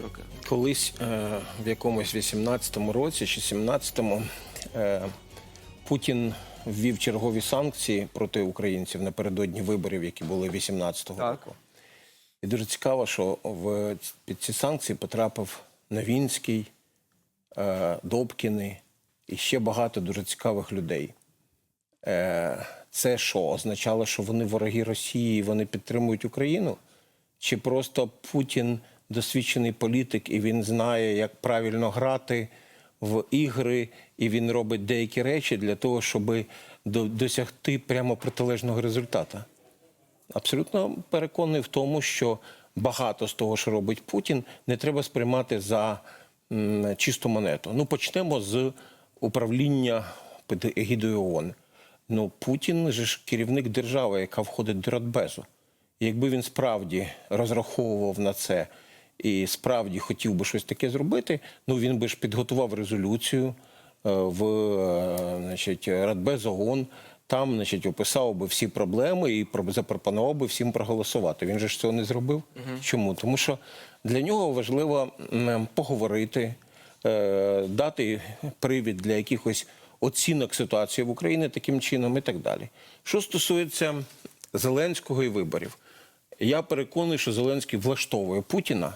роки. Колись е, в якомусь 18-му році чи 17-му е, Путін ввів чергові санкції проти українців напередодні виборів, які були 18-го Так. року. І дуже цікаво, що в під ці санкції потрапив Новінський, е, Добкіни і ще багато дуже цікавих людей. Е, це що означало, що вони вороги Росії і вони підтримують Україну? Чи просто Путін досвідчений політик і він знає, як правильно грати в ігри, і він робить деякі речі для того, щоб досягти прямо протилежного результату? Абсолютно переконаний в тому, що багато з того, що робить Путін, не треба сприймати за чисту монету. Ну, почнемо з управління під егідою ООН. Ну, Путін же ж керівник держави, яка входить до Радбезу. Якби він справді розраховував на це і справді хотів би щось таке зробити, ну він би ж підготував резолюцію е, в е, значить, Радбез ООН, там значить, описав би всі проблеми і про- запропонував би всім проголосувати. Він же ж цього не зробив. Чому? Тому що для нього важливо поговорити, е, дати привід для якихось оцінок ситуації в Україні таким чином і так далі. Що стосується Зеленського і виборів, я переконаний, що Зеленський влаштовує Путіна,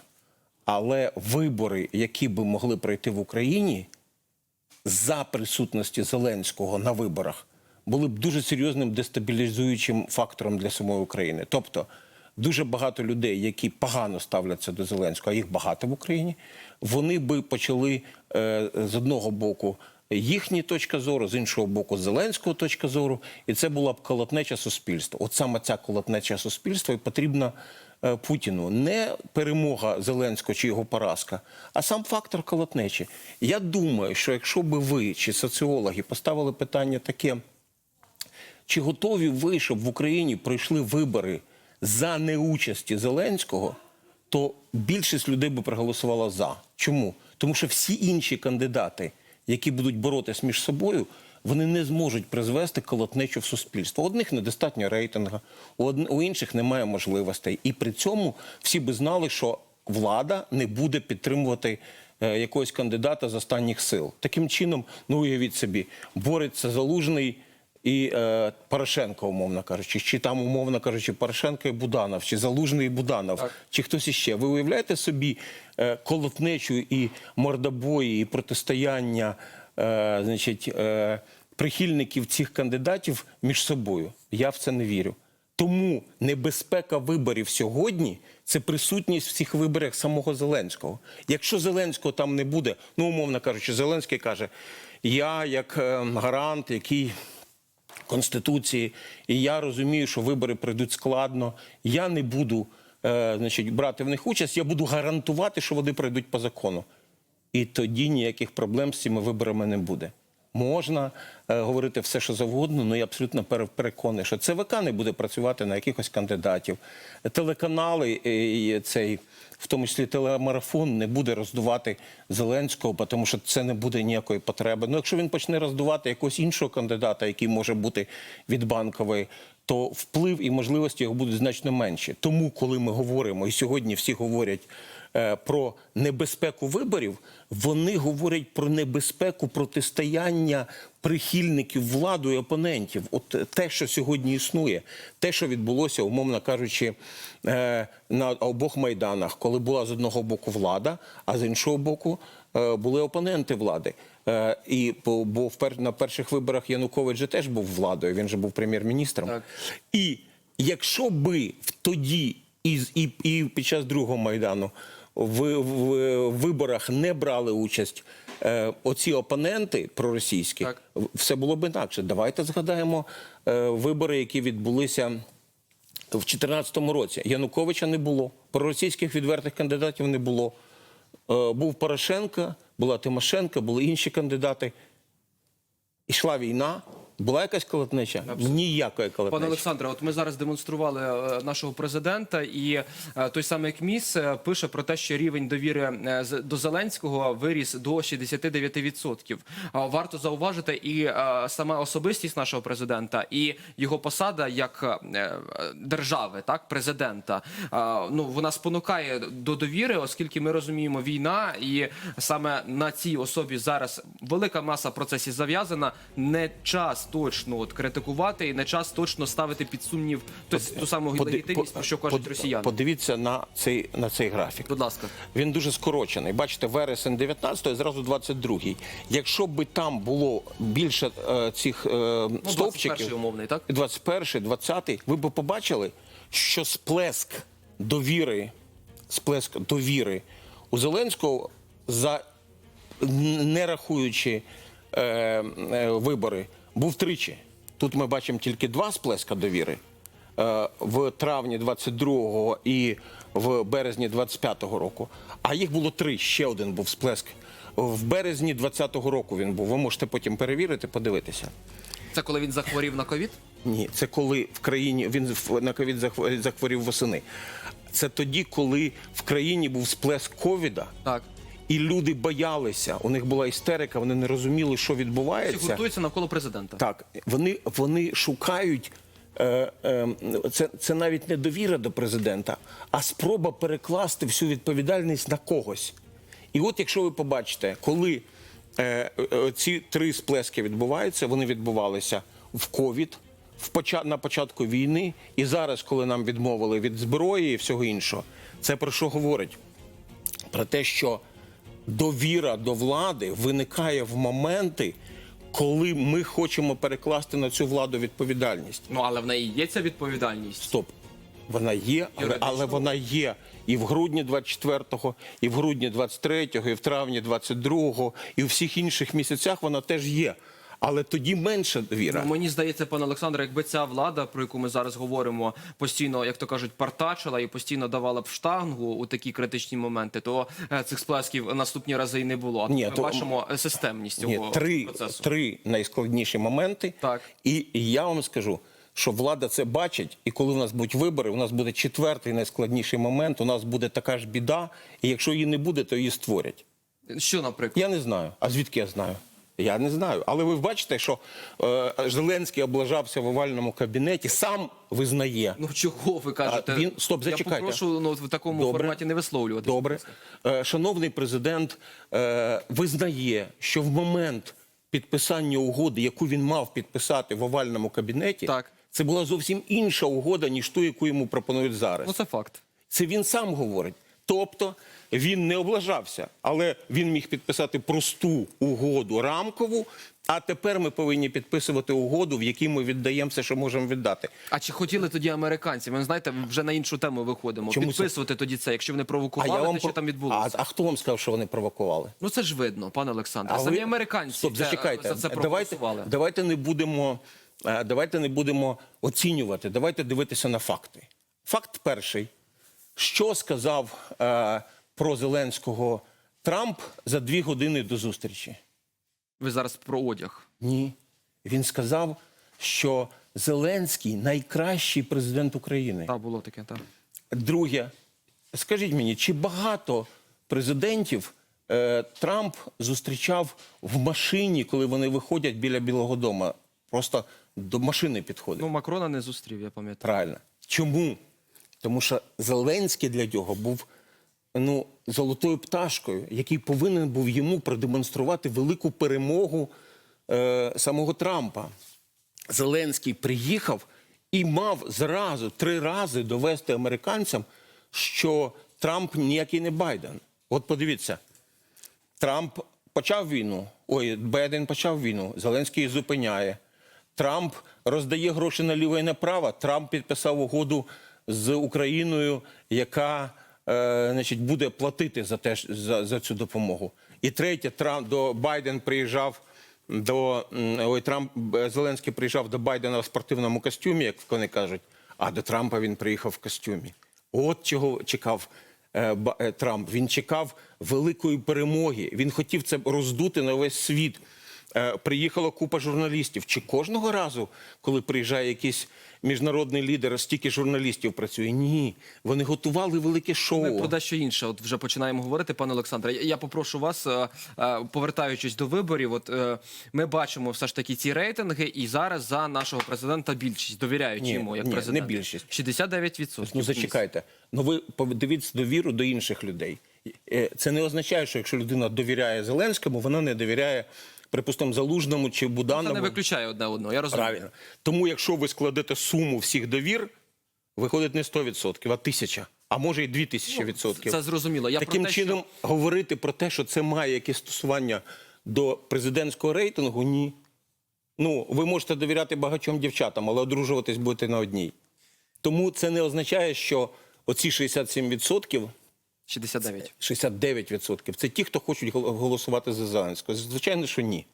але вибори, які би могли пройти в Україні, за присутності Зеленського на виборах були б дуже серйозним дестабілізуючим фактором для самої України. Тобто дуже багато людей, які погано ставляться до Зеленського, а їх багато в Україні, вони би почали е, з одного боку. Їхня точка зору, з іншого боку, Зеленського точка зору, і це була б колотнеча суспільства. От саме ця колотнеча суспільства і потрібна Путіну. Не перемога Зеленського чи його поразка, а сам фактор колотнечі. Я думаю, що якщо би ви чи соціологи поставили питання таке, чи готові ви, щоб в Україні пройшли вибори за неучасті Зеленського, то більшість людей би проголосувала за. Чому? Тому що всі інші кандидати, які будуть боротись між собою, вони не зможуть призвести колотнечу в суспільство. У одних недостатньо рейтингу, у, інших немає можливостей. І при цьому всі би знали, що влада не буде підтримувати е, якогось кандидата з останніх сил. Таким чином, ну уявіть собі, бореться залужний і е, Порошенко, умовно кажучи, чи там, умовно кажучи, Порошенко і Буданов, чи Залужний і Буданов, Так. чи хтось іще. Ви уявляєте собі е, колотнечу і мордобої, і протистояння е, значить, е, прихильників цих кандидатів між собою? Я в це не вірю. Тому небезпека виборів сьогодні це присутність в цих виборах самого Зеленського. Якщо Зеленського там не буде, ну умовно кажучи, Зеленський каже: я як е, гарант, який Конституції, і я розумію, що вибори пройдуть складно. Я не буду значить, брати в них участь, я буду гарантувати, що вони пройдуть по закону. І тоді ніяких проблем з цими виборами не буде. Можна е, говорити все, що завгодно, але я абсолютно пере- переконаний, що ЦВК не буде працювати на якихось кандидатів. Телеканали, е, цей, в тому числі телемарафон, не буде роздувати Зеленського, тому що це не буде ніякої потреби. Ну, якщо він почне роздувати якогось іншого кандидата, який може бути від банкової, то вплив і можливості його будуть значно менші. Тому, коли ми говоримо, і сьогодні всі говорять про небезпеку виборів, вони говорять про небезпеку протистояння прихильників владу і опонентів. От е, те, що сьогодні існує, те, що відбулося, умовно кажучи, е, на обох майданах, коли була з одного боку влада, а з іншого боку е, були опоненти влади. Е, І бо на перших виборах Янукович же теж був владою, він же був прем'єр-міністром. І якщо би тоді і, і, і під час другого майдану в, в виборах не брали участь е, оці опоненти проросійські, Так. все було б інакше. Давайте згадаємо е, вибори, які відбулися. В 2014 році Януковича не було, проросійських відвертих кандидатів не було. Е, Був Порошенко, була Тимошенко, були інші кандидати. Ішла війна, Була якась колотнеча? Ніякої колотнечі. Пане Олександре, от ми зараз демонстрували е, нашого президента, і е, той самий КМІС е, пише про те, що рівень довіри до Зеленського виріс до 69%. А Варто зауважити і сама особистість нашого президента, і його посада як держави, так президента. Ну вона спонукає до довіри, оскільки ми розуміємо війна, і саме на цій особі зараз велика маса процесів зав'язана. Не час точно от критикувати і не час точно ставити під сумнів ту, ту саму легітимність, про що кажуть росіяни. Подивіться на цей, на цей графік. Будь ласка. Він дуже скорочений. Бачите, вересень 19 і зразу 22. Якщо би там було більше е, цих е, Ну, 21 стовпчиків, умовний, так? 21, 20, ви б побачили, що сплеск довіри, сплеск довіри у Зеленського за не рахуючи е, е, вибори, був тричі. Тут ми бачимо тільки два сплеска довіри е, в травні 22-го і в березні 25-го року. А їх було три. Ще один був сплеск. В березні 20-го року він був. Ви можете потім перевірити, подивитися. Це коли він захворів на ковід? Ні, це коли в країні він на ковід захв- захворів восени. Це тоді, коли в країні був сплеск ковіда, Так. І люди боялися. У них була істерика, вони не розуміли, що Всі відбувається. гуртуються навколо президента. Так, вони, вони шукають. Е, е, це, це навіть не довіра до президента, а спроба перекласти всю відповідальність на когось. І от якщо ви побачите, коли е, е, ці три сплески відбуваються, вони відбувалися в ковід, на початку війни, і зараз, коли нам відмовили від зброї і всього іншого, це про що говорить? Про те, що довіра до влади виникає в моменти, коли ми хочемо перекласти на цю владу відповідальність. Ну але в неї є ця відповідальність. Стоп. Вона є, але, але вона є і в грудні 24-го, і в грудні 23-го, і в травні 22-го, і у всіх інших місяцях вона теж є. Але тоді менша довіра. Ну, мені здається, пане Олександре, якби ця влада, про яку ми зараз говоримо, постійно, як то кажуть, партачила і постійно давала б штангу у такі критичні моменти, то е, цих сплесків наступні рази і не було. Ні, ми то- бачимо е, системність цього Ні, три, процесу. три найскладніші моменти. Так. І, і я вам скажу, що влада це бачить, і коли в нас будуть вибори, у нас буде четвертий найскладніший момент. У нас буде така ж біда, і якщо її не буде, то її створять. Що, наприклад? Я не знаю. А звідки я знаю? Я не знаю. Але ви бачите, що е, Зеленський облажався в овальному кабінеті, сам визнає. Ну чого ви кажете? він- стоп, Я зачекайте. попрошу ну, в такому Добре. форматі не висловлювати. Добре. Е, Шановний президент е, визнає, що в момент підписання угоди, яку він мав підписати в овальному кабінеті, Так. це була зовсім інша угода, ніж ту, яку йому пропонують зараз. Ну це факт. Це він сам говорить. Тобто він не облажався, але він міг підписати просту угоду рамкову. А тепер ми повинні підписувати угоду, в якій ми віддаємо все, що можемо віддати. А чи хотіли тоді американці? Ми знаєте, вже на іншу тему виходимо. Чому це? Підписувати тоді це, якщо вони провокували, те, що там відбулося. А, а хто вам сказав, що вони провокували? Ну це ж видно, пане Олександре. А Самі ви- американці Стоп, це- зачекайте. за це давайте, давайте не будемо. е, Давайте не будемо оцінювати. Давайте дивитися на факти. Факт перший. Що сказав е, про Зеленського Трамп за дві години до зустрічі? Ви зараз про одяг. Ні. Він сказав, що Зеленський найкращий президент України. Так, було таке, так. Друге, скажіть мені, чи багато президентів е, Трамп зустрічав в машині, коли вони виходять біля Білого Дому? Просто до машини підходить. Ну, Макрона не зустрів, я пам'ятаю. Правильно. Чому? Тому що Зеленський для нього був ну, золотою пташкою, який повинен був йому продемонструвати велику перемогу е, самого Трампа. Зеленський приїхав і мав зразу три рази довести американцям, що Трамп ніякий не Байден. От подивіться, Трамп почав війну. Ой, Байден почав війну. Зеленський її зупиняє. Трамп роздає гроші наліво і направо. Трамп підписав угоду з Україною, яка е, значить, буде платити за, те, за, за цю допомогу. І третє, Трамп до Байден приїжджав до ой, Трамп е, Зеленський приїжджав до Байдена в спортивному костюмі, як вони кажуть. А до Трампа він приїхав в костюмі. От чого чекав е, е, Трамп. Він чекав великої перемоги. Він хотів це роздути на весь світ. Е, приїхала купа журналістів. Чи кожного разу, коли приїжджає якийсь міжнародний лідер, стільки журналістів працює? Ні. Вони готували велике шоу. Ми про дещо інше. От вже починаємо говорити, пане Олександре. Я, попрошу вас, е, е, повертаючись до виборів. От ми бачимо все ж таки ці рейтинги, і зараз за нашого президента більшість довіряють Ні, йому як ні, не президенту. більшість. 69%. Ну зачекайте. Ну ви подивіться довіру до інших людей. Це не означає, що якщо людина довіряє Зеленському, вона не довіряє, припустимо, Залужному чи Це не виключає одне одного. Я розумію. Правильно. Тому, якщо ви складете суму всіх довір, виходить не 100%, а 1000, а може і 2000 відсотків. Це зрозуміло. Я Таким про те, чином говорити про те, що це має якесь стосування до президентського рейтингу, ні. Ну, ви можете довіряти багатьом дівчатам, але одружуватись будете на одній. Тому це не означає, що оці 67%, що 69. 69% це ті, хто хочуть голосувати за Зеленського. Звичайно, що ні.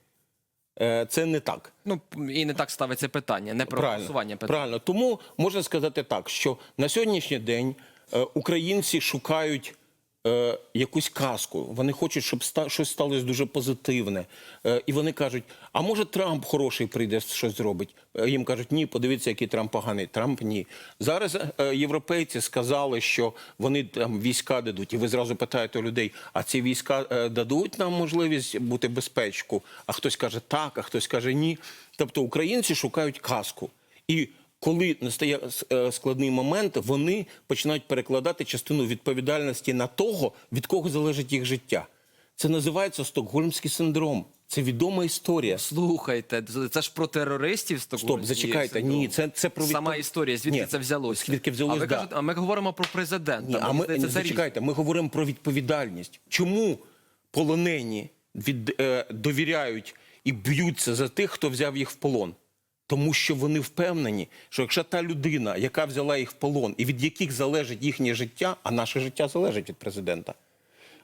Е, Це не так. Ну і не так ставиться питання, не про голосування питання. Правильно. Тому можна сказати так, що на сьогоднішній день е, українці шукають е, якусь казку. Вони хочуть, щоб ста, щось сталося дуже позитивне. Е, і вони кажуть: а може Трамп хороший прийде, щось зробить? Е, їм кажуть, ні, подивіться, який Трамп поганий. Трамп ні. Зараз е, європейці сказали, що вони там війська дадуть. І ви зразу питаєте людей: а ці війська е, дадуть нам можливість бути безпечку? А хтось каже так, а хтось каже ні. Тобто українці шукають казку. І коли настає е, складний момент, вони починають перекладати частину відповідальності на того, від кого залежить їх життя. Це називається стокгольмський синдром. Це відома історія. Слухайте, це ж про терористів Стоп, зачекайте. Ні, це, це про сама історія. Звідки Ні, це взялося? Звідки взялось, а ви да. кажете, а ми говоримо про президента. Ні, а ми здається, це зачекайте, ми говоримо про відповідальність. Чому полонені від, е, довіряють і б'ються за тих, хто взяв їх в полон? Тому що вони впевнені, що якщо та людина, яка взяла їх в полон, і від яких залежить їхнє життя, а наше життя залежить від президента,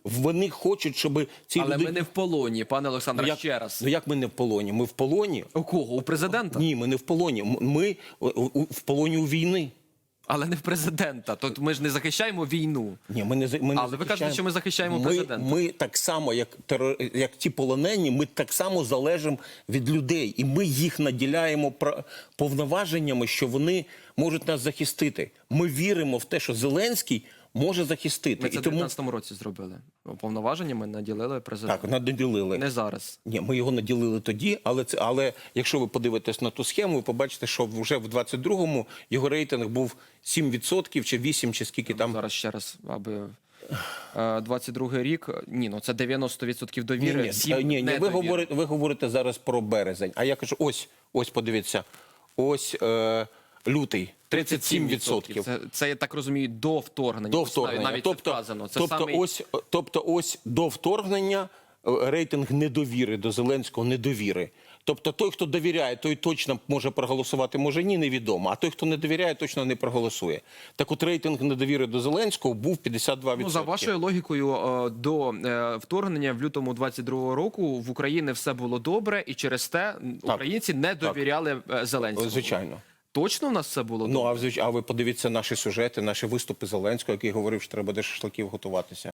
вони хочуть, щоб ці Але люди... ми не в полоні, пане Олександре, ну, як, ще раз. Ну як ми не в полоні? Ми в полоні? У кого? У президента? Ні, ми не в полоні. Ми в полоні у війни. Але не в президента. Тобто ми ж не захищаємо війну. Ні, ми не ми не Але ви кажете, що ми захищаємо ми, президента. Ми так само, як терор... як ті полонені, ми так само залежимо від людей, і ми їх наділяємо повноваженнями, що вони можуть нас захистити. Ми віримо в те, що Зеленський може захистити. Ми це в тому 19-му році зробили. Повноваженнями наділили президента. так наділили. Не зараз. Ні, ми його наділили тоді, але це але якщо ви подивитесь на ту схему, ви побачите, що вже в 22-му його рейтинг був 7% чи 8, чи скільки там. Зараз ще раз, аби е, 22-й рік. Ні, ну це 90% довіри. Ні, ні, сім е, ні, ні, ви говорите, ви говорите зараз про березень. А я кажу, ось, ось подивіться, ось е, лютий, 37%. Це, це я так розумію до вторгнення. До вторгнення. Навіть тобто, це вказано. Це тобто, самий... ось, тобто ось до вторгнення е, рейтинг недовіри до Зеленського недовіри. Тобто той, хто довіряє, той точно може проголосувати, може ні, невідомо. А той, хто не довіряє, точно не проголосує. Так от рейтинг недовіри до Зеленського був 52%. Ну, за вашою логікою, е, до е, вторгнення в лютому 22-го року в Україні все було добре, і через те українці не довіряли е, Зеленському. Звичайно. Точно в нас все було Ну, а ви подивіться наші сюжети, наші виступи Зеленського, який говорив, що треба до шашликів готуватися.